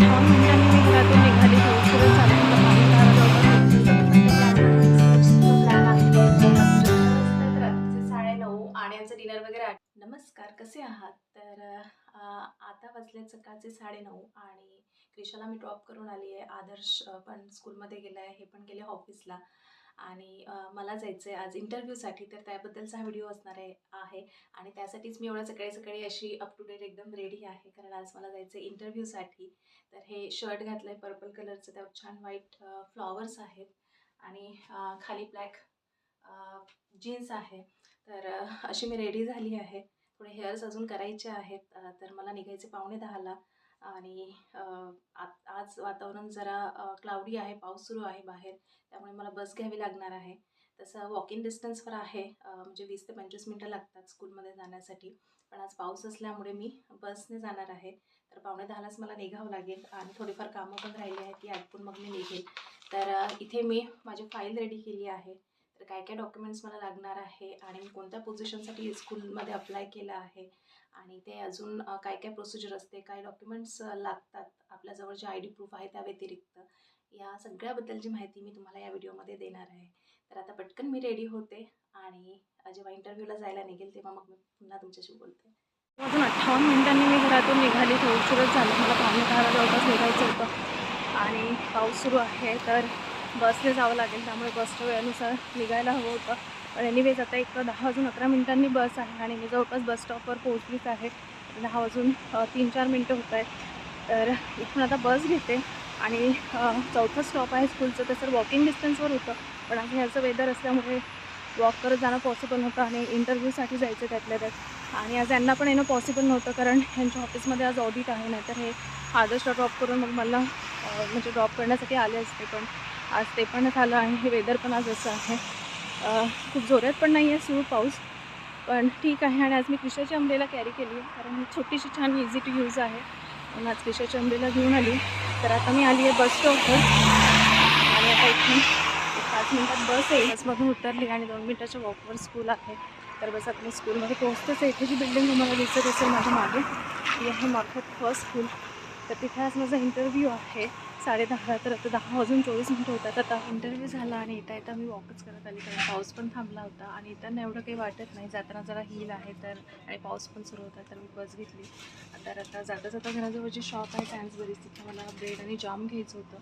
अठ्ठावन्न निघाली आणि आमचं डिनर वगैरे नमस्कार कसे आहात? तर आता वाजले सकाळचे साडेनऊ आणि क्रिशाला मी ड्रॉप करून आली आहे आदर्श पण स्कूलमध्ये गेला आहे हे पण गेले ऑफिसला आणि मला जायचं आहे आज इंटरव्ह्यूसाठी तर त्याबद्दलचा हा व्हिडिओ असणार आहे आहे. आणि त्यासाठीच मी एवढं सकाळी सकाळी अशी अप टू डेट एकदम रेडी आहे कारण आज मला जायचं आहे इंटरव्ह्यूसाठी. तर हे शर्ट घातलं आहे पर्पल कलरचं त्यावर छान व्हाईट फ्लॉवर्स आहेत. आणि खाली ब्लॅक जीन्स आहे. तर अशी मी रेडी झाली आहे. थोडे हेअर्स अजून करायचे आहेत तर मला निघायचे पावणे दहाला. आणि आ- आज वातावरण जरा क्लाउडी आहे पाऊस सुरू आहे बाहेर त्यामुळे मला बस घ्यावी लागणार आहे. तसं वॉकिंग डिस्टन्सवर आहे म्हणजे वीस ते पंचवीस मिनटं लागतात स्कूलमध्ये जाण्यासाठी. पण आज पाऊस असल्यामुळे मी बसने जाणार आहे. तर पावणे दहालाच मला निघावं लागेल आणि थोडीफार कामं पण राहिली आहेत ती आटपून मग मी निघेल. तर इथे मी माझी फाईल रेडी केली आहे. तर काय काय डॉक्युमेंट्स मला लागणार आहे आणि मी कोणत्या पोझिशनसाठी स्कूलमध्ये अप्लाय केलं आहे? आणि ते अजून काय काय प्रोसिजर असते काय डॉक्युमेंट्स लागतात आपल्याजवळ जे आय डी प्रूफ आहे त्या व्यतिरिक्त या सगळ्याबद्दलची माहिती मी तुम्हाला या व्हिडिओमध्ये देणार आहे. तर आता पटकन मी रेडी होते आणि जेव्हा इंटरव्ह्यूला जायला निघेल तेव्हा मग मी पुन्हा तुमच्याशी बोलते. अजून अठ्ठावन्न मिनिटांनी मी घरातून निघाली तर उशीरच झालं. मला पाहुणे दहाला जवळपास निघायचं होतं आणि पाऊस सुरू आहे तर बसने जावं लागेल त्यामुळे बसच्या वेळेनुसार निघायला हवं होतं. पण एनिवेज आता एक दहा वाजून अकरा मिनिटांनी बस आहे आणि मी जवळपास बस स्टॉपवर पोहोचलीच आहे. दहा वाजून तीन चार मिनटं होत आहेत. तर इथून आता बस घेते आणि चौथं चौथा स्टॉप आहे स्कूलचं तर सर वॉकिंग डिस्टन्सवर होतं. पण आज ह्याचं वेदर असल्यामुळे वॉक करत जाणं पॉसिबल नव्हतं आणि इंटरव्ह्यूसाठी जायचं त्यातल्या त्यात. आणि आज यांना पण येणं पॉसिबल नव्हतं कारण यांच्या ऑफिसमध्ये आज ऑडिट आहे. नाहीतर हे आदर्श ड्रॉप करून मग मला म्हणजे ड्रॉप करण्यासाठी आले असते. पण आज ते पण झालं आणि हे वेदर पण आज असं आहे. खूप जोरात पण नाही आहे सुरू पाऊस. पण ठीक आहे आणि आज मी क्रिशाची अंब्रेला कॅरी केली आहे. कारण ही छोटीशी छान इझी टू यूज आहे. म्हणून आज क्रिशाची अंब्रेला घेऊन आली. तर आता मी आली आहे बस स्टॉपवर आणि आता इथून पाच मिनटात बस आहे बसमधून उतरली आणि दोन मिनटाच्या वॉकवर स्कूल आहे. तर बस आता मी स्कूलमध्ये पोहोचतोच आहे. इथे जी बिल्डिंग तुम्हाला दिसत असेल माझ्या मागे ती आहे मार्फत फर्स्ट स्कूल तर तिथे आज माझा इंटरव्ह्यू आहे. साडेदहा तर आता दहा वाजून चोवीस मिनटं होतात. आता इंटरव्ह्यू झाला आणि येता येता मी वॉकच करत आली. कारण पाऊस पण थांबला होता आणि येताना एवढं काही वाटत नाही. जाताना जरा हिल आहे तर आणि पाऊस पण सुरू होता तर मी बस घेतली. तर आता जाता जाता घराजवळ जे शॉप आहे सॅन्सबरीज तिथं मला ब्रेड आणि जाम घ्यायचं होतं.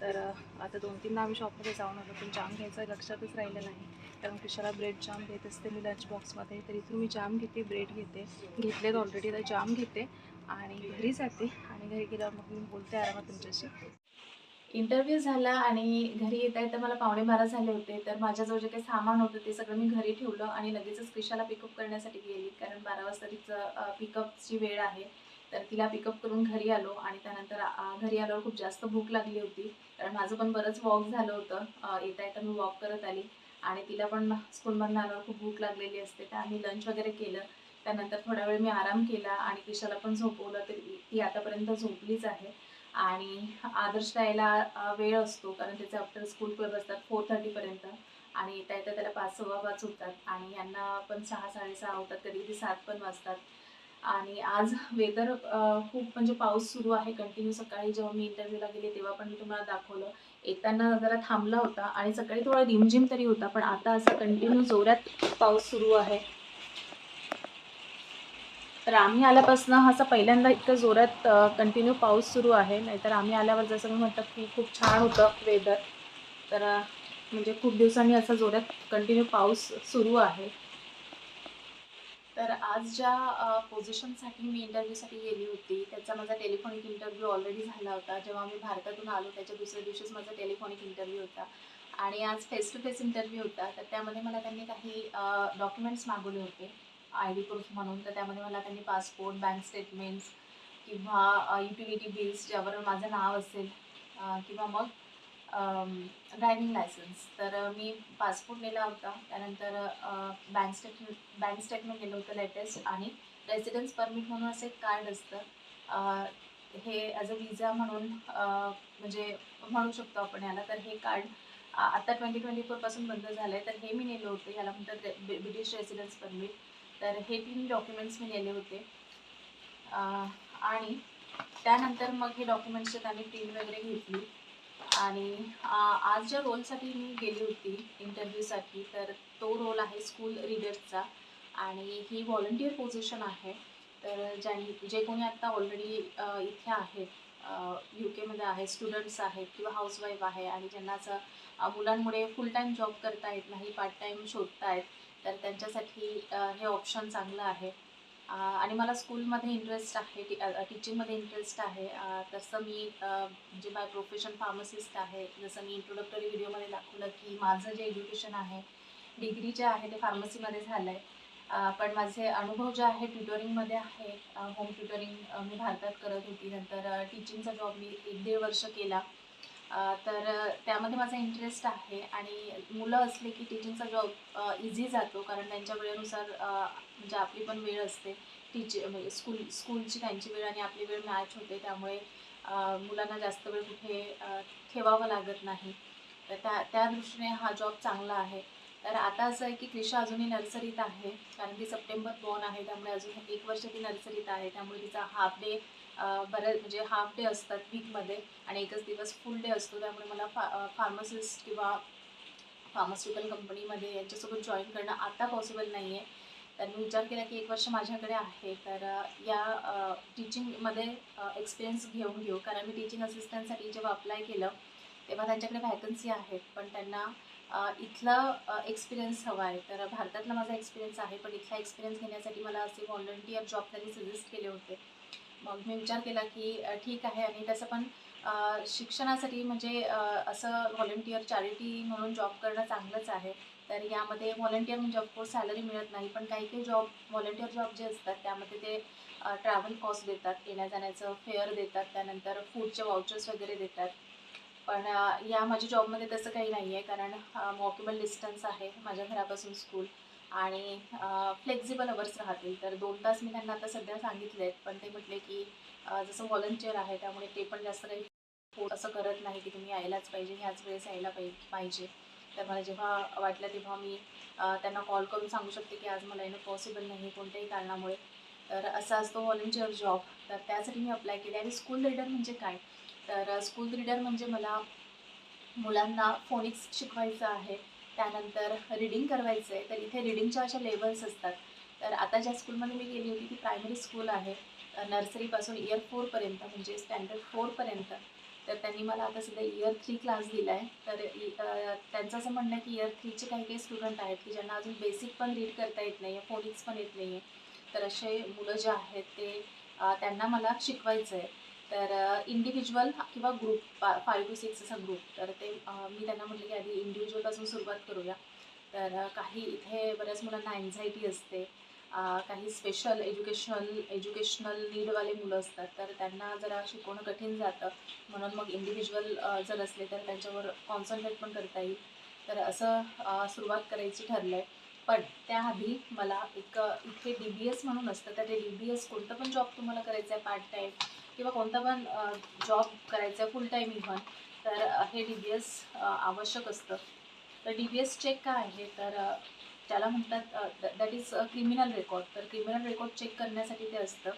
तर आता दोन तीनदा आम्ही शॉपमध्ये जाऊन आलो पण जाम घ्यायचं लक्षातच राहिलं नाही. कारण कशाला ब्रेड जाम घेत असते मी लंच बॉक्समध्ये तर इथून मी जाम घेते ब्रेड घेते. घेतलेत ऑलरेडी तर जाम घेते. आणि घरी जाते. आणि घरी गेल्यावर मग मी बोलते आरामात तुमच्याशी. इंटरव्ह्यू झाला आणि घरी येता येता मला पावणे बारा झाले होते. तर माझ्याजवळ जे काही सामान होतं ते सगळं मी घरी ठेवलं आणि लगेचच क्रिशाला पिकअप करण्यासाठी गेली. कारण बारा वाजता तिचं पिकअपची वेळ आहे. तर तिला पिकअप करून घरी आलो आणि त्यानंतर घरी आल्यावर खूप जास्त भूक लागली होती. कारण माझं पण बरंच वॉक झालं होतं. येता येता मी वॉक करत आली आणि तिला पण स्कूलमधनं आल्यावर खूप भूक लागलेली असते. तर आम्ही लंच वगैरे केलं. त्यानंतर थोडा वेळ मी आराम केला आणि क्रिशाला पण झोपवलं तर ती आतापर्यंत झोपलीच आहे. आणि आदर्श यायला वेळ असतो कारण त्याचे आफ्टर स्कूल क्लब असतात फोर थर्टीपर्यंत आणि येता येता त्याला पाच सव्वा पाच होतात. आणि यांना पण सहा साडेसहा होतात कधी कधी सात पण वाजतात. आणि आज वेदर खूप म्हणजे पाऊस सुरू आहे. कंटिन्यू सकाळी जेव्हा मी इंटरव्ह्यूला गेले तेव्हा पण मी तुम्हाला दाखवलं. येताना जरा थांबला होता आणि सकाळी थोडा रिमझिम तरी होता पण आता असं कंटिन्यू जोरात पाऊस सुरू आहे. तर आम्ही आल्यापासून हा असा पहिल्यांदा इतकं जोरात कंटिन्यू पाऊस सुरू आहे. नाहीतर आम्ही आल्यावर जसं मी म्हणतात की खूप छान होतं वेदर तर म्हणजे खूप दिवसांनी असा जोरात कंटिन्यू पाऊस सुरू आहे. तर आज ज्या पोझिशनसाठी मी इंटरव्ह्यूसाठी गेली होती त्याचा माझा टेलिफोनिक इंटरव्ह्यू ऑलरेडी झाला होता. जेव्हा मी भारतातून आलो त्याच्या दुसऱ्या दिवशीच माझा टेलिफोनिक इंटरव्ह्यू होता. आणि आज फेस टू फेस इंटरव्ह्यू होता. तर त्यामध्ये मला त्यांनी काही डॉक्युमेंट्स मागवले होते. आय डी प्रूफ म्हणून तर त्यामध्ये मला त्यांनी पासपोर्ट बँक स्टेटमेंट्स किंवा युटिलिटी बिल्स ज्यावर माझं नाव असेल किंवा मग ड्रायव्हिंग लायसन्स. तर मी पासपोर्ट नेला होता. त्यानंतर बँक स्टेटमेंट बँक स्टेटमेंट नेलं होतं लेटेस्ट आणि रेसिडन्स परमिट म्हणून असं एक कार्ड असतं. हे ॲज अ विजा म्हणून म्हणजे म्हणू शकतो आपण याला. तर हे कार्ड आता ट्वेंटी ट्वेंटी फोरपासून बंद झालं आहे तर हे मी नेलं होतं. याला म्हणतात रे- ब्रिटिश रेसिडन्स परमिट. तर हे तीन डॉक्युमेंट्स मी नेले होते. आणि त्यानंतर मग हे डॉक्युमेंट्सचे त्यांनी प्रिंट वगैरे घेतली. आणि आज ज्या रोलसाठी मी गेली होती इंटरव्ह्यूसाठी तर तो रोल आहे स्कूल रीडर्सचा आणि ही व्हॉलंटिअर पोझिशन आहे. तर ज्यांनी जे कोणी आत्ता ऑलरेडी इथे आहेत यू केमध्ये आहे स्टुडंट्स आहेत किंवा हाऊसवाईफ आहे आणि ज्यांना असं मुलांमुळे फुल टाईम जॉब करता येत नाही पार्ट टाईम शोधता आहेत तर त्यांच्यासाठी हे ऑप्शन चांगलं आहे. आणि मला स्कूलमध्ये इंटरेस्ट आहे टी टीचिंगमध्ये इंटरेस्ट आहे. तसं मी म्हणजे बाय प्रोफेशन फार्मसिस्ट आहे. जसं मी इंट्रोडक्टरी व्हिडिओमध्ये दाखवलं की माझं जे एज्युकेशन आहे डिग्री जे आहे ते फार्मसीमध्ये झालं आहे पण माझे अनुभव जे आहे ट्युटरिंगमध्ये आहे होम ट्युटरिंग मी भारतात करत होती. नंतर टीचिंगचा जॉब मी एक दीड वर्ष केला. तर त्यामध्ये माझा इंटरेस्ट आहे आणि मुलं असले की टीचिंगचा जॉब इझी जातो कारण त्यांच्या वेळेनुसार म्हणजे आपली पण वेळ असते. टीच म्हणजे स्कूल स्कूलची त्यांची वेळ आणि आपली वेळ मॅच होते. त्यामुळे मुलांना जास्त वेळ कुठे ठेवावं लागत नाही. तर त्या त्या दृष्टीने हा जॉब चांगला आहे. तर आता असं आहे की क्रिशा अजूनही नर्सरीत आहे. कारण ती सप्टेंबर बॉर्न आहे त्यामुळे अजून एक वर्ष ती नर्सरीत आहे. त्यामुळे तिचा हाफ डे बरेच म्हणजे हाफ डे असतात वीकमध्ये आणि एकच दिवस फुल डे असतो. त्यामुळे मला फा फार्मसिस्ट किंवा फार्मास्युटिकल कंपनीमध्ये यांच्यासोबत जॉईन करणं आता पॉसिबल नाही आहे तर मी विचार केला की एक वर्ष माझ्याकडे आहे. तर या टीचिंगमध्ये एक्सपिरियन्स घेऊन घेऊ. कारण मी टीचिंग असिस्टंटसाठी जेव्हा अप्लाय केलं तेव्हा त्यांच्याकडे व्हॅकन्सी आहेत. पण त्यांना इथला एक्सपिरियन्स हवा आहे. तर भारतातला माझा एक्सपिरियन्स आहे पण इथला एक्सपिरियन्स घेण्यासाठी मला असे व्हॉलंटियर जॉब त्यांनी सजेस्ट केले होते. मग मी विचार केला की ठीक आहे आणि तसं पण शिक्षणासाठी म्हणजे असं व्हॉलंटियर चॅरिटी म्हणून जॉब करणं चांगलंच आहे. तर यामध्ये व्हॉलंटियर म्हणजे ऑफकोर्स सॅलरी मिळत नाही पण काही काही जॉब व्हॉलंटियर जॉब जे असतात त्यामध्ये ते ट्रॅव्हल कॉस्ट देतात. येण्या जाण्याचं फेअर देतात त्यानंतर फूडचे वाउचर्स वगैरे देतात. पण या माझ्या जॉबमध्ये तसं काही नाही आहे कारण वॉकेबल डिस्टन्स आहे माझ्या घरापासून स्कूल आणि फ्लेक्झिबल अवर्स राहतील. तर दोन तास मी त्यांना आता सध्या सांगितले आहेत पण ते म्हटले की जसं व्हॉलंटियर आहे त्यामुळे ते पण जास्त काही फोर्स असं करत नाही की तुम्ही यायलाच पाहिजे ह्याच वेळेस यायला पाहि पाहिजे. तर मला जेव्हा वाटलं तेव्हा मी त्यांना कॉल करून सांगू शकते की आज मला येणं पॉसिबल नाही कोणत्याही कारणामुळे. तर असा असतो व्हॉलंटियर जॉब. तर त्यासाठी मी अप्लाय केले. आणि स्कूल लीडर म्हणजे काय? तर स्कूल रीडर म्हणजे मला मुलांना फोनिक्स शिकवायचं आहे त्यानंतर रिडिंग करवायचं आहे तर इथे रिडिंगच्या अशा लेवल्स असतात. तर आता ज्या स्कूलमध्ये मी गेली होती ती प्रायमरी स्कूल आहे. नर्सरीपासून इयर फोरपर्यंत म्हणजे स्टँडर्ड फोरपर्यंत तर त्यांनी मला आता सध्या इयर थ्री क्लास दिला आहे तर त्यांचं असं म्हणणं आहे की इयर थ्रीचे काही काही स्टुडंट आहेत की ज्यांना अजून बेसिक पण रीड करता येत नाही आहे फोनिक्स पण येत नाही आहे तर असे मुलं जे आहेत ते त्यांना मला शिकवायचं आहे तर इंडिव्हिज्युअल किंवा ग्रुप फाय टू सिक्स असा ग्रुप तर ते मी त्यांना म्हटलं की आधी इंडिव्हिज्युअलपासून सुरुवात करूया. तर काही इथे बऱ्याच मुलांना अँझायटी असते. काही स्पेशल एज्युकेशनल एज्युकेशनल नीडवाले मुलं असतात. तर त्यांना जरा शिकवणं कठीण जातं. म्हणून मग इंडिव्हिज्युअल जर असले तर त्यांच्यावर कॉन्सन्ट्रेट पण करता येईल. तर असं सुरुवात करायची ठरलं आहे पण त्याआधी मला एक इथे डी बी एस म्हणून असतं. तर ते डी बी एस कोणतं पण जॉब तुम्हाला करायचं आहे पार्ट टाईम किंवा कोणता पण जॉब करायचा आहे फुल टाईम इव्हन तर हे डी बी एस आवश्यक असतं. तर डी बी एस चेक काय आहे? तर त्याला म्हणतात दॅट इज क्रिमिनल रेकॉर्ड तर क्रिमिनल रेकॉर्ड चेक करण्यासाठी ते असतं.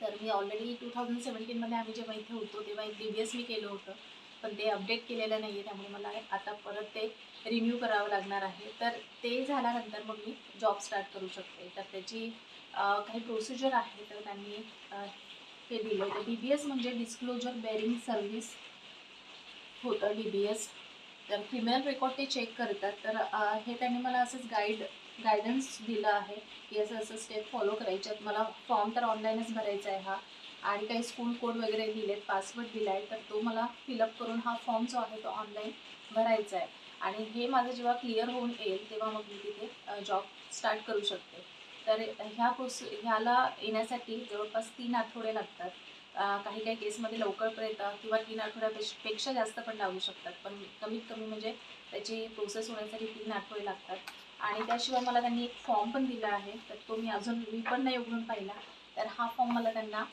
तर मी ऑलरेडी टू थाउजंड सेवन्टीनमध्ये आम्ही जेव्हा इथे होतो तेव्हा एक डी बी एस मी केलं होतं. पण ते अपडेट केलेलं नाही आहे त्यामुळे मला आता परत ते रिन्यू करावं लागणार आहे. तर ते झाल्यानंतर मग मी जॉब स्टार्ट करू शकते. तर त्याची काही प्रोसिजर आहे तर त्यांनी हे दिलं म्हणजे तर डी बी एस म्हणजे डिस्क्लोजर बेरिंग सर्व्हिस होतं डी बी एस तर क्रिमिनल रेकॉर्ड ते चेक करतात. तर हे त्यांनी मला असंच गाईड गायडन्स दिलं आहे की असं असं स्टेप फॉलो करायच्यात मला फॉर्म तर ऑनलाईनच भरायचा आहे हा. आणि काही स्कूल कोड वगैरे दिलेत पासवर्ड दिला आहे तर तो मला फिलअप करून हा फॉर्म जो आहे तो ऑनलाईन भरायचा आहे. आणि हे माझं जेव्हा क्लिअर होऊन येईल तेव्हा मग मी तिथे जॉब स्टार्ट करू शकते. तर ह्या प्रोस ह्याला येण्यासाठी जवळपास तीन आठवडे लागतात. काही काही केसमध्ये लवकर पण किंवा तीन आठवड्यापेक्षा जास्त पण लागू शकतात. पण कमीत कमी म्हणजे त्याची प्रोसेस होण्यासाठी तीन आठवडे लागतात. आणि त्याशिवाय मला त्यांनी एक फॉर्म पण दिला आहे. तर तो मी अजून मी पण नाही उघडून पाहिला. तर हा फॉर्म मला त्यांना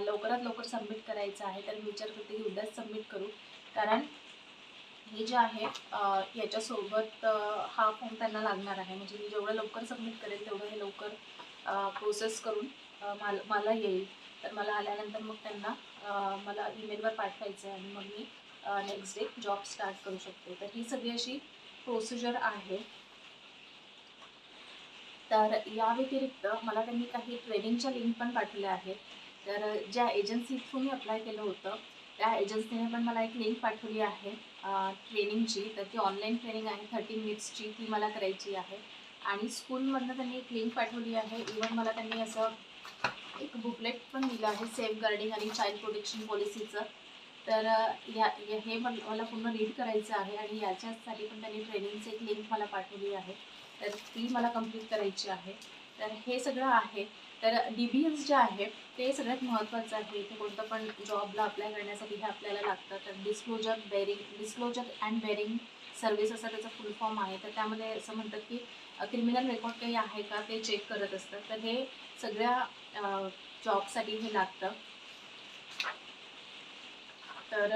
लवकरात लवकर सबमिट करायचा आहे. तर मी विचार करते की उद्याच सबमिट करू. कारण हे जे आहे याच्यासोबत हा फॉर्म त्यांना लागणार आहे. म्हणजे मी जेवढं लवकर सबमिट करेल तेवढं हे लवकर प्रोसेस करून मला मला येईल. तर मला आल्यानंतर मग त्यांना मला ईमेलवर पाठवायचं आहे आणि मग मी नेक्स्ट डे जॉब स्टार्ट करू शकते. तर ही सगळी अशी प्रोसिजर आहे. तर या व्यतिरिक्त मला त्यांनी काही ट्रेनिंगच्या लिंक पण पाठवल्या आहेत. तर ज्या एजन्सी थ्रू मी अप्लाय केलं होतं त्या एजन्सीने पण मला एक लिंक पाठवली आहे. ट्रेनिंगची तर ती ऑनलाईन ट्रेनिंग आहे थर्टी मिनिट्सची ती मला करायची आहे. आणि स्कूलमधनं त्यांनी एक लिंक पाठवली आहे. इवन मला त्यांनी असं एक बुकलेट पण दिलं आहे सेफ गार्डिंग आणि चाइल्ड प्रोटेक्शन पॉलिसीचं तर या हे मला पूर्ण रीड करायचं आहे आणि याच्यासाठी पण त्यांनी ट्रेनिंगची एक लिंक मला पाठवली आहे. तर ती मला कंप्लीट करायची आहे. तर हे सगळं आहे. तर डी बी एस जे आहे ते सगळ्यात महत्त्वाचं आहे. इथे कोणतं पण जॉबला अप्लाय करण्यासाठी हे आपल्याला लागतं. तर disclosure barring disclosure and barring service असा त्याचा फुल फॉर्म आहे. तर त्यामध्ये असं म्हणतात की क्रिमिनल रेकॉर्ड काही आहे का ते चेक करत असतात तर हे सगळ्या जॉबसाठी हे लागतं. तर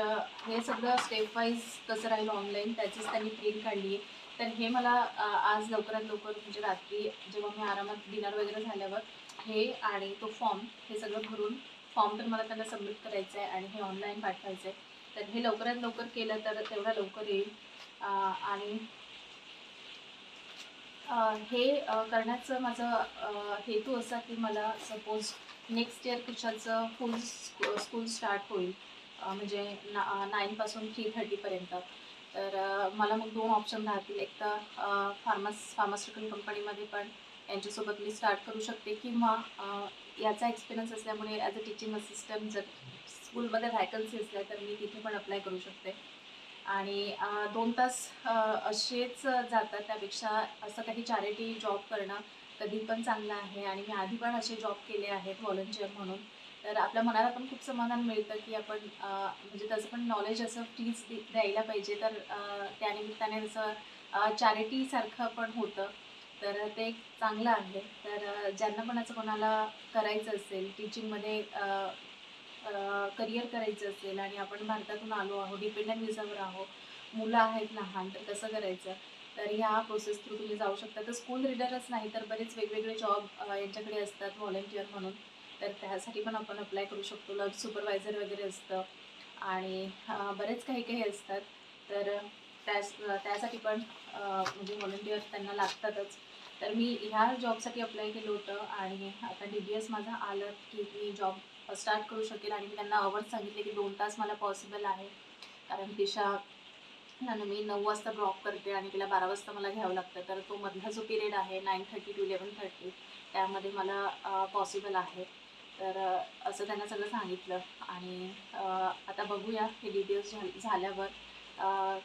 हे सगळं स्टेप वाईज कसं राहील ऑनलाईन त्याचीच त्यांनी प्रिंट काढली. आहे तर हे मला आज लवकरात लवकर म्हणजे रात्री जेव्हा मी आरामात डिनर वगैरे झाल्यावर हे आणि तो फॉर्म हे सगळं भरून फॉर्म तर मला त्यांना सबमिट करायचं आहे आणि हे ऑनलाईन पाठवायचं आहे. तर हे लवकरात लवकर केलं तर तेवढा लवकर येईल. आणि हे करण्याचं माझं हेतू असा की मला सपोज नेक्स्ट इयर कुशाचं फुल स्कूल स्टार्ट होईल. म्हणजे ना नाईनपासून थ्री थर्टीपर्यंत तर मला मग दोन ऑप्शन राहतील. एक तर फार्मास फार्मास्युटिकल कंपनीमध्ये पण यांच्यासोबत मी स्टार्ट करू शकते किंवा याचा एक्सपिरियन्स असल्यामुळे ॲज अ टीचिंग असिस्टंट जर स्कूलमध्ये व्हॅकन्सी असल्या तर मी तिथे पण अप्लाय करू शकते. आणि दोन तास असेच जातात त्यापेक्षा असं काही चॅरिटी जॉब करणं कधी पण चांगलं आहे. आणि मी आधी पण असे जॉब केले आहेत व्हॉलंटिअर म्हणून. तर आपल्या मनाला पण खूप समाधान मिळतं की आपण म्हणजे त्याचं पण नॉलेज असं फ्रीज द्यायला पाहिजे. तर त्यानिमित्ताने जसं चॅरिटीसारखं पण होतं. तर ते एक चांगलं आहे. तर ज्यांना पण असं कोणाला करायचं असेल टीचिंगमध्ये करिअर करायचं असेल आणि आपण भारतातून आलो आहोत डिपेंडंट विजावर आहोत मुलं आहेत लहान तर कसं करायचं. तर ह्या प्रोसेस थ्रू तुम्ही जाऊ शकता. तर स्कूल रीडरच नाही तर बरेच वेगवेगळे जॉब यांच्याकडे असतात व्हॉलेंटिअर म्हणून. तर त्यासाठी पण आपण अप्लाय करू शकतो. लग सुपरवायझर वगैरे असतं आणि बरेच काही काही असतात. तर त्यास त्यासाठी पण म्हणजे व्हॉलेंटिअर त्यांना लागतातच. तर मी ह्या जॉबसाठी अप्लाय केलं होतं आणि आता डी बी एस माझा आलं की मी जॉब स्टार्ट करू शकेल आणि मी त्यांना आवर्स सांगितले की दोन तास मला पॉसिबल आहे. कारण दिशा ना मी नऊ वाजता ड्रॉप करते आणि तिला बारा वाजता मला घ्यावं लागतं. तर तो मधला जो पिरियड आहे nine thirty to eleven thirty त्यामध्ये मला पॉसिबल आहे. तर असं त्यांना सगळं सांगितलं आणि आता बघूया हे डी बी एस झाल्यावर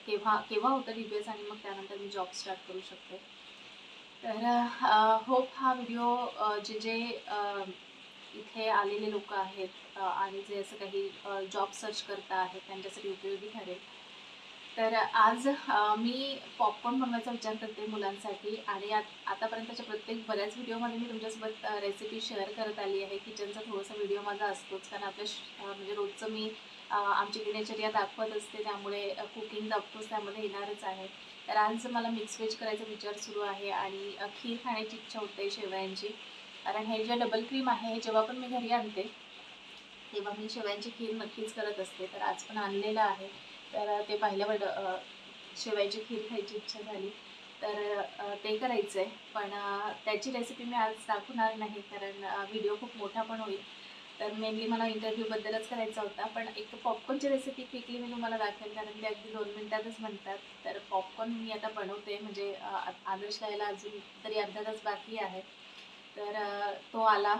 केव्हा केव्हा होतं डी बी एस आणि मग त्यानंतर मी जॉब स्टार्ट करू शकते. तर होप हा व्हिडिओ जे जे इथे आलेले लोक आहेत आणि जे असं काही जॉब सर्च करता आहेत त्यांच्यासाठी उपयोगी ठरेल. तर आज मी पॉपकॉर्न बनवायचा विचार करते मुलांसाठी आणि आत- आतापर्यंतच्या प्रत्येक बऱ्याच व्हिडिओमध्ये मी तुमच्यासोबत रेसिपी शेअर करत आली आहे. किचनचा थोडासा व्हिडिओ माझा असतोच. कारण आपल्या श- म्हणजे रोजचं मी आमची दिनचर्या दाखवत असते त्यामुळे कुकिंग दाखवतोच त्यामध्ये येणारच आहे. तर आज मला मिक्स व्हेज करायचा विचार सुरू आहे आणि खीर खाण्याची इच्छा होते शेवयांची. कारण हे जे डबल क्रीम आहे हे जेव्हा पण मी घरी आणते तेव्हा मी शेवयांची खीर नक्कीच करत असते. तर आज पण आणलेलं आहे. तर ते पाहिल्यावर शेवयाची खीर खायची इच्छा झाली. तर ते करायचं आहे पण त्याची रेसिपी मी आज दाखवणार नाही कारण व्हिडिओ खूप मोठा पण होईल. तर मेनली मला इंटरव्ह्यूबद्दलच करायचा होता. पण एक पॉपकॉर्नची रेसिपी क्विकली मी तुम्हाला दाखवेल कारण ते अगदी दोन मिनटातच म्हणतात. तर पॉपकॉर्न मी आता बनवते म्हणजे आदर्श यायला अजून तरी अर्धा तास बाकी आहे. तर तो आला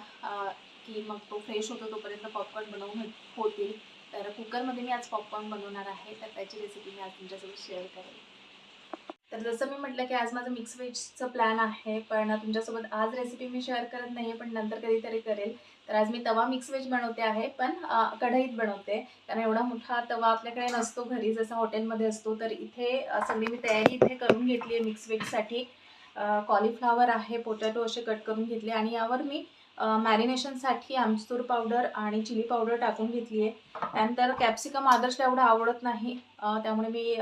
की मग तो फ्रेश होतो तोपर्यंत पॉपकॉर्न बनवून होतील. तर कुकरमध्ये मी आज पॉपकॉर्न बनवणार आहे तर त्याची रेसिपी मी आज तुमच्यासोबत शेअर करेल तर जसं मी म्हटलं की आज माझं मिक्स व्हेजचं प्लॅन आहे पण तुमच्यासोबत आज रेसिपी मी शेअर करत नाही आहे पण नंतर कधीतरी करेल. तर आज मी तवा मिक्स वेज बनवते आहे पण कढईत बनवते. कारण एवढा मोठा तवा आपल्याकडे नसतो घरी जसा हॉटेलमध्ये असतो तर इथे सगळी मी तयारी इथे करून घेतली आहे मिक्स वेजसाठी कॉलीफ्लावर आहे पोटॅटो असे कट करून घेतले आणि यावर मी मॅरिनेशनसाठी आमचूर पावडर आणि चिली पावडर टाकून घेतली आहे. त्यानंतर कॅप्सिकम आदर्शला एवढं आवडत नाही त्यामुळे मी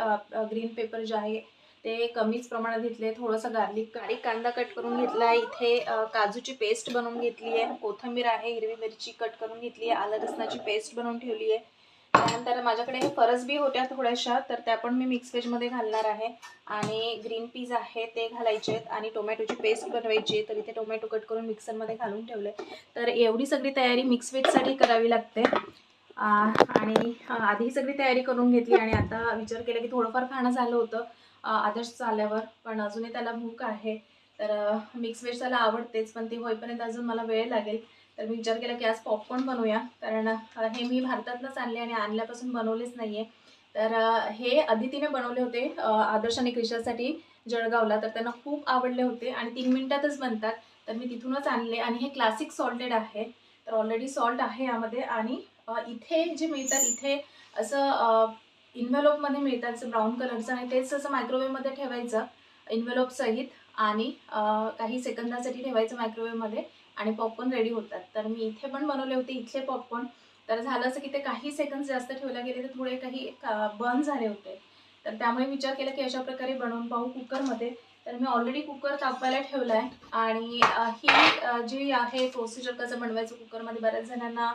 ग्रीन पेपर जे आहे ते कमीच प्रमाणात घेतले थोडंसं गार्लिक बारीक कांदा कट करून घेतला. आहे इथे काजूची पेस्ट बनवून घेतली आहे. कोथिंबीर आहे हिरवी मिरची कट करून घेतली आहे. आलं लसणाची पेस्ट बनवून ठेवली आहे. त्यानंतर माझ्याकडे हे फरसबी होत्या थोड्याशा तर त्या पण मी मिक्स वेजमध्ये घालणार आहे. आणि ग्रीन पीज आहे ते घालायचे आहेत. आणि टोमॅटोची पेस्ट बनवायची आहे तर इथे टोमॅटो कट करून मिक्सरमध्ये घालून ठेवले तर एवढी सगळी तयारी मिक्स वेजसाठी करावी लागते. आणि आधी सगळी तयारी करून घेतली आणि आता विचार केला की थोडंफार खाणं झालं होतं. आदर्श आल्यावर पण अजूनही त्याला भूक आहे. तर मिक्स व्हेज त्याला आवडतेच पण ती होईपर्यंत अजून मला वेळ लागेल. तर मी विचार केला की आज पॉपकॉर्न बनवूया. कारण हे मी भारतातनंच आणले आणि आणल्यापासून बनवलेच नाही आहे तर हे अदितीने बनवले होते आदर्श आणि क्रिशासाठी जळगावला. तर त्यांना खूप आवडले होते आणि तीन मिनिटातच बनतात. तर मी तिथूनच आणले आणि हे क्लासिक सॉल्टेड आहे. तर ऑलरेडी सॉल्ट आहे यामध्ये आणि इथे जे मिळतात इथे असं इन्व्हेलोपमध्ये मिळतात असं ब्राऊन कलरचं आणि तेच असं मायक्रोवेवमध्ये ठेवायचं इन्व्हेलोपसहित आणि काही सेकंदासाठी ठेवायचं मायक्रोवेवमध्ये आणि पॉपकॉर्न रेडी होतात. तर मी इथे पण बनवले होते इथले पॉपकॉर्न तर झालं असं की ते काही सेकंद जास्त ठेवले गेले तर थोडे काही बर्न झाले होते. तर त्यामुळे विचार केला की अशा प्रकारे बनवून पाहू कुकरमध्ये तर मी ऑलरेडी कुकर तापवायला ठेवला आहे आणि ही जी आहे प्रोसिजर कसं बनवायचं कुकरमध्ये बऱ्याच जणांना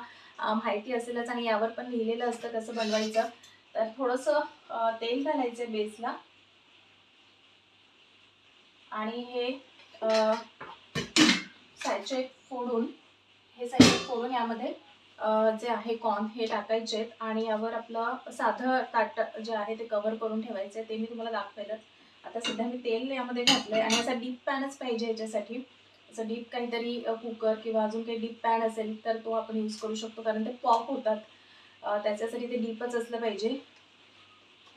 माहिती असेलच आणि यावर पण लिहिलेलं असतं कसं बनवायचं. तर थोडंसं तेल घालायचं बेसला. आणि हे सॅचेट फोडून हे सॅचेट फोडून यामध्ये जे आहे कॉर्न हे टाकायचे आहेत. आणि यावर आपलं साधं ताट जे आहे ते कवर करून ठेवायचं आहे. ते मी तुम्हाला दाखवेलच. आता सध्या मी तेल यामध्ये घातलं आहे आणि असा डीप पॅनच पाहिजे याच्यासाठी. असं डीप काहीतरी कुकर किंवा अजून काही डीप पॅन असेल तर तो आपण यूज करू शकतो. कारण ते पॉप होतात. त्याच्यासाठी ते डीपच असलं पाहिजे.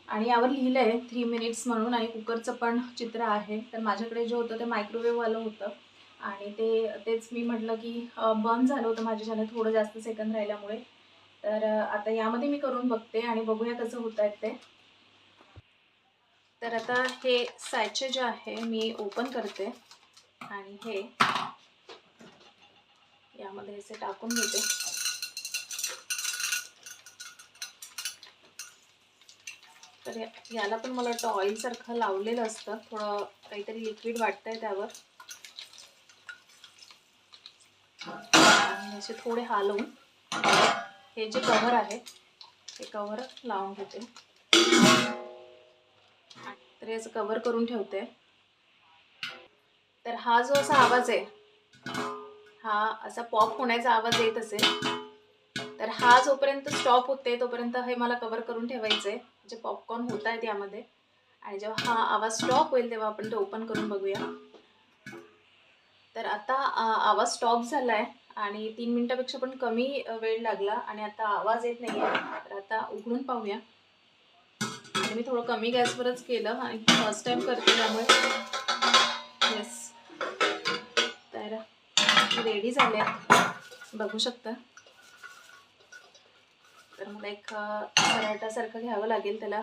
आणि यावर लिहिलं आहे थ्री मिनिट्स म्हणून आणि कुकरचं पण चित्र आहे. तर माझ्याकडे जे होतं ते मायक्रोवेव्हवालं होतं. आणि ते तेच मी म्हटलं की बंद झालं होतं माझ्याच्याने थोडं जास्त सेकंद राहिल्यामुळे. तर आता यामध्ये मी करून बघते आणि बघूया कसं होत आहेत ते. तर आता हे सायचे जे आहे मी ओपन करते. आणि हे यामध्ये असे टाकून घेते. तर याला पण मला वाटतं ऑइलसारखं लावलेलं असतं. थोडं काहीतरी लिक्विड वाटतंय त्यावर. आणि असे थोडे हालवून हे जे कव्हर आहे ते कव्हर लावून घेते. तर याचं कव्हर करून ठेवते. तर हा जो असा आवाज आहे हा असा पॉप होण्याचा आवाज येत असेल तर हा जोपर्यंत स्टॉप होते तोपर्यंत हे मला कवर करून ठेवायचं. आहे जे पॉपकॉर्न होत आहेत यामध्ये. आणि जेव्हा हा आवाज स्टॉप होईल तेव्हा आपण ते ओपन करून बघूया. तर आता आवाज स्टॉप झाला आहे आणि तीन मिनटापेक्षा पण कमी वेळ लागला आणि आता आवाज येत नाही आहे तर आता उघडून पाहूया. आणि मी थोडं कमी गॅसवरच केलं आणि फर्स्ट टाईम करते त्यामुळे. येस तर रेडी झाले. बघू शकता. तर मला एक पराठासारखं घ्यावं लागेल त्याला.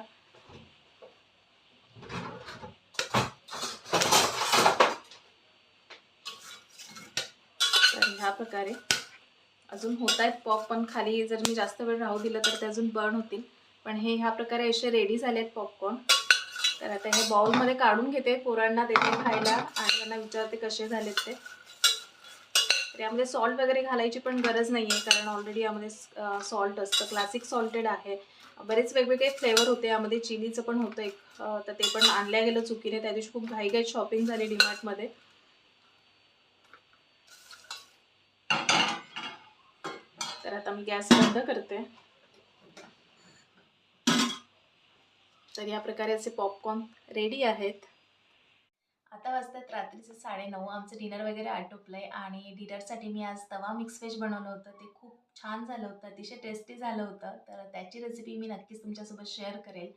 तर ह्या प्रकारे. अजून होत आहेत पॉप पण खाली जर मी जास्त वेळ राहू दिलं तर ते अजून बर्न होतील. पण हे ह्या प्रकारे असे रेडी झाले आहेत पॉपकॉर्न. तर आता हे बाउलमध्ये काढून घेते पोरांना देते खायला. आणि त्यांना विचारते कसे झालेत ते. तर यामध्ये सॉल्ट वगैरे घालायची पण गरज नाही आहे कारण ऑलरेडी यामध्ये सॉल्ट असतं. क्लासिक सॉल्टेड आहे. बरेच वेगवेगळे फ्लेवर होते. यामध्ये चिलीचं पण होतं एक तर ते पण आणल्या गेलं चुकीने. त्या दिवशी खूप घाईघाईत शॉपिंग झाली डीमार्टमध्ये तर आता मी गॅस बंद करते. तर या प्रकारे असे पॉपकॉर्न रेडी आहेत. आता वाजतात रात्रीचे साडेनऊ. आमचं डिनर वगैरे आटोपलं आहे आणि डिनरसाठी मी आज तवा मिक्स व्हेज बनवलं होतं. ते खूप छान झालं होतं अतिशय टेस्टी झालं होतं. तर त्याची रेसिपी मी नक्कीच तुमच्यासोबत शेअर करेल.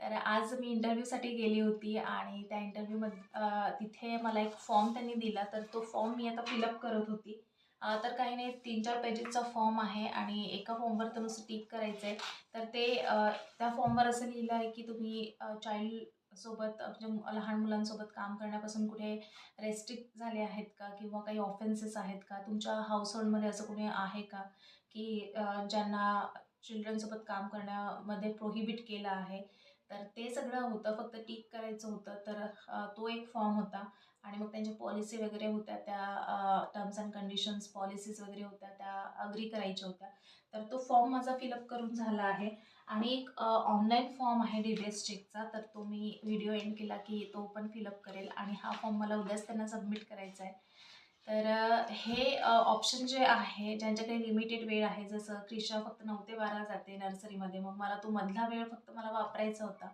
तर आज मी इंटरव्ह्यूसाठी गेली होती आणि त्या इंटरव्ह्यूमध्ये तिथे मला एक फॉर्म त्यांनी दिला. तर तो फॉर्म मी आता फिलअप करत होती. तर काही नाही तीन चार पेजेसचा फॉर्म आहे आणि एका फॉर्मवर तर नुसतं टिक करायचं आहे तर ते त्या फॉर्मवर असं लिहिलं आहे की तुम्ही चाइल्ड सोबत म्हणजे लहान मुलांसोबत काम करण्यापासून कुठे रेस्ट्रिक्ट झाले आहेत का? किंवा काही ऑफेन्सेस आहेत का? तुमच्या हाऊसहोल्डमध्ये असं कुणी आहे का? की ज्यांना चिल्ड्रनसोबत काम करण्यामध्ये प्रोहिबिट केलं आहे तर ते सगळं होतं फक्त टिक करायचं होतं तर तो एक फॉर्म होता. आणि मग त्यांच्या पॉलिसी वगैरे होत्या त्या टर्म्स अँड कंडिशन्स पॉलिसीज वगैरे होत्या त्या अग्री करायच्या होत्या. तर तो फॉर्म माझा फिलअप करून झाला आहे. आणि एक ऑनलाईन फॉर्म आहे डी बी एस चेकचा तर तो मी व्हिडिओ एंड केला की तो पण फिलअप करेल आणि हा फॉर्म मला उद्याच त्यांना सबमिट करायचा आहे. तर हे ऑप्शन जे आहे ज्यांच्याकडे लिमिटेड वेळ आहे जसं क्रिशा फक्त नऊ ते बारा जाते नर्सरीमध्ये मग मला तो मधला वेळ फक्त मला वापरायचा होता.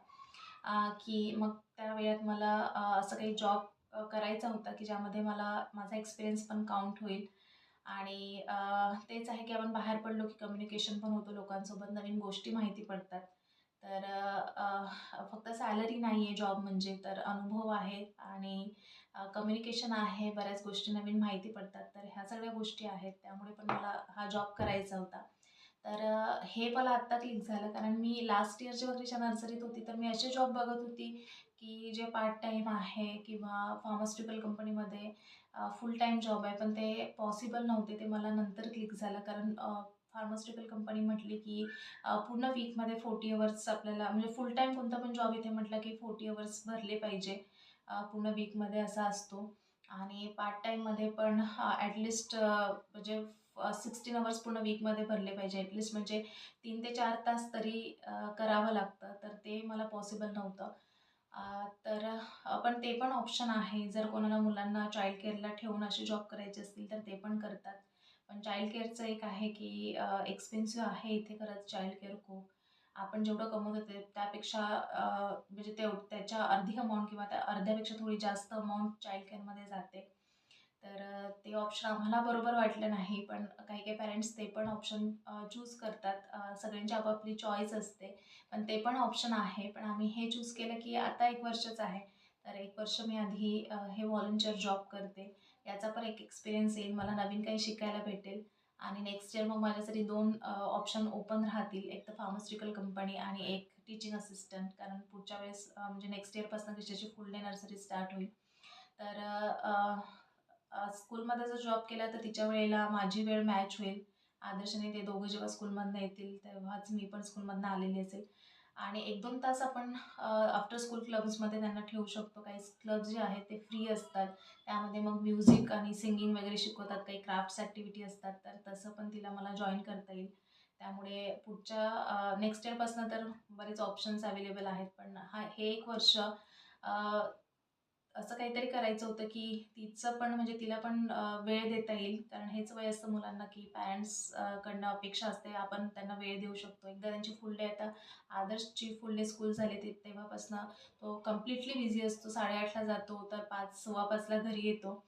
की मग त्या वेळात मला असं काही जॉब करायचा होता की ज्यामध्ये मला माझा एक्सपिरियन्स पण काउंट होईल. आणि तेच आहे की आपण बाहेर पडलो की कम्युनिकेशन पण होतो लोकांसोबत नवीन गोष्टी माहिती पडतात. तर फक्त सॅलरी नाही आहे जॉब म्हणजे तर अनुभव आहे आणि कम्युनिकेशन आहे बऱ्याच गोष्टी नवीन माहिती पडतात. तर ह्या सगळ्या गोष्टी आहेत त्यामुळे पण मला हा जॉब करायचा होता. तर हे मला आत्ता क्लिक झालं कारण मी लास्ट इयर जेव्हा क्रिशा नर्सरीत होती तर मी असे जॉब बघत होती की जे पार्ट टाईम आहे किंवा फार्मास्युटिकल कंपनीमध्ये फुल टाईम जॉब आहे. पण ते पॉसिबल नव्हते. ते मला नंतर क्लिक झालं. कारण फार्मास्युटिकल कंपनी म्हटली की पूर्ण वीकमध्ये फोर्टी अवर्स आपल्याला म्हणजे फुल टाईम कोणता पण जॉब इथे म्हटलं की फोर्टी अवर्स भरले पाहिजे. पूर्ण वीकमध्ये असा असतो. आणि पार्ट टाईममध्ये पण ॲटलिस्ट म्हणजे सिक्स्टीन अवर्स पूर्ण वीकमध्ये भरले पाहिजे. ॲटलिस्ट म्हणजे तीन ते चार तास तरी करावं लागतं. तर ते मला पॉसिबल नव्हतं. तर पण ते पण ऑप्शन आहे. जर कोणाला मुलांना चाइल्ड केअरला ठेवून असे जॉब करायचे असतील तर ते पण करतात. पण चाइल्ड केअरचं एक आहे की एक्सपेन्सिव्ह आहे इथे खरंच चाइल्ड केअर खूप. आपण जेवढं कमवतो होते त्यापेक्षा म्हणजे ते त्याच्या अर्धी अमाऊंट किंवा त्या अर्ध्यापेक्षा थोडी जास्त अमाऊंट चाइल्ड केअरमध्ये जाते. तर ते ऑप्शन आम्हाला बरोबर वाटलं नाही पण काही काही पॅरेंट्स ते पण ऑप्शन चूज करतात. सगळ्यांची आपापली चॉईस असते पण ते पण ऑप्शन आहे. पण आम्ही हे चूज केलं की आता एक वर्षच आहे. तर एक वर्ष मी आधी हे व्हॉलंटिअर जॉब करते. याचा पण एक एक्सपिरियन्स येईल. मला नवीन काही शिकायला भेटेल. आणि नेक्स्ट इयर मग माझ्यासाठी दोन ऑप्शन ओपन राहतील. एक तर फार्मास्युटिकल कंपनी आणि एक टीचिंग असिस्टंट कारण पुढच्या वेळेस म्हणजे नेक्स्ट इयरपासून त्याची फुल डे नर्सरी स्टार्ट होईल. तर स्कूलमध्ये जर जॉब केला तर तिच्या वेळेला माझी वेळ मॅच होईल. आदर्शने ते दोघं जेव्हा स्कूलमधनं येतील तेव्हाच मी पण स्कूलमधनं आलेली असेल. आणि एक दोन तास आपण आफ्टर स्कूल क्लब्समध्ये त्यांना ठेवू शकतो. काही क्लब जे आहेत ते फ्री असतात. त्यामध्ये मग म्युझिक आणि सिंगिंग वगैरे शिकवतात. काही क्राफ्ट्स ॲक्टिव्हिटी असतात. तर तसं पण तिला मला जॉईन करता येईल. त्यामुळे पुढच्या नेक्स्ट इयरपासनं तर बरेच ऑप्शन्स अवेलेबल आहेत. पण हा हे एक वर्ष असं काहीतरी करायचं होतं की तिचं पण म्हणजे तिला पण वेळ देता येईल. कारण हेच वय असतं मुलांना की पॅरेंट्सकडनं अपेक्षा असते. आपण त्यांना वेळ देऊ शकतो. एकदा त्यांची फुल डे आता आदर्शची फुल डे स्कूल झाली ते तेव्हापासनं तो कम्प्लिटली बिझी असतो. साडेआठला जातो तर पाच सव्वा पाचला घरी येतो.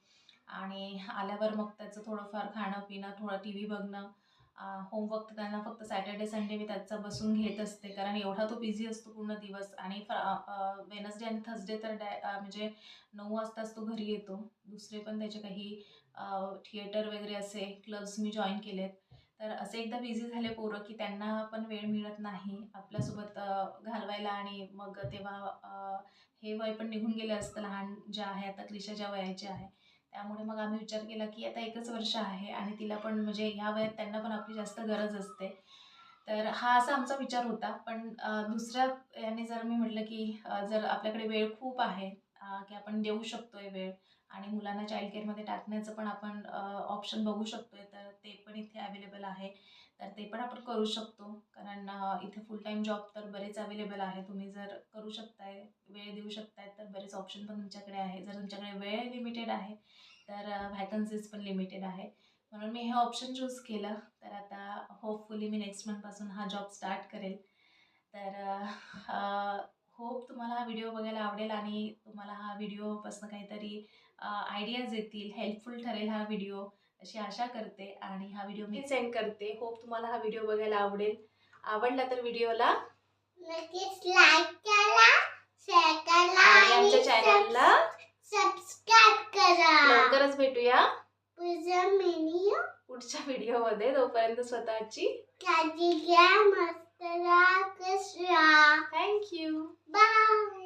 आणि आल्यावर मग त्याचं थोडंफार खाणं पिणं थोडं टी व्ही बघणं होमवर्क त्यांना फक्त सॅटर्डे संडे मी त्याचा बसून घेत असते. कारण एवढा तो बिझी असतो पूर्ण दिवस. आणि वेनसडे आणि थर्सडे तर डॅ म्हणजे नऊ वाजताच तो घरी येतो. दुसरे पण त्याचे काही थिएटर वगैरे असे क्लब्स मी जॉईन केलेत. तर असे एकदा बिझी झाले पोरं की त्यांना पण वेळ मिळत नाही. आपल्यासोबत घालवायला आणि मग तेव्हा हे वय पण निघून गेले असतं. लहान जे आहे आता क्रिशा ज्या वयाचे आहे. त्यामुळे मग आम्ही विचार केला की आता एकच वर्ष आहे आणि तिला पण म्हणजे ह्या वयात त्यांना पण आपली जास्त गरज असते. तर हा असा आमचा विचार होता. पण दुसऱ्या याने जर मी म्हटलं की जर आपल्याकडे वेळ खूप आहे की आपण देऊ शकतोय वेळ आणि मुलांना चाइल्ड केअरमध्ये टाकण्याचं पण आपण ऑप्शन बघू शकतोय तर ते पण इथे अवेलेबल आहे. तर ते पण आपण करू शकतो. कारण इथे फुल टाईम जॉब तर बरेच अवेलेबल आहे. तुम्ही जर करू शकताय वेळ देऊ शकताय तर बरेच ऑप्शन पण तुमच्याकडे आहे. जर तुमच्याकडे वेळ लिमिटेड आहे तर व्हॅकन्सीज पण लिमिटेड आहे. म्हणून मी हे ऑप्शन चूज केलं. तर आता होपफुली मी नेक्स्ट मंथपासून हा जॉब स्टार्ट करेल. तर होप तुम्हाला हा व्हिडिओ बघायला आवडेल आणि तुम्हाला हा व्हिडिओपासून काहीतरी आयडियाज येतील. हेल्पफुल ठरेल हा व्हिडिओ अशी आशा करते आणि हा व्हिडिओ मी सेंड करते. होप तुम्हाला हा व्हिडिओ बघायला आवडेल. आवडला तर व्हिडिओला नक्कीच लाईक करा शेअर करा आणि आमच्या चॅनलला सबस्क्राईब करा. लवकरच भेटूया. पुढचा व्हिडिओ पुढच्या व्हिडिओमध्ये तोपर्यंत स्वतःची काळजी घ्या मस्त राहा खुश राहा. Thank you bye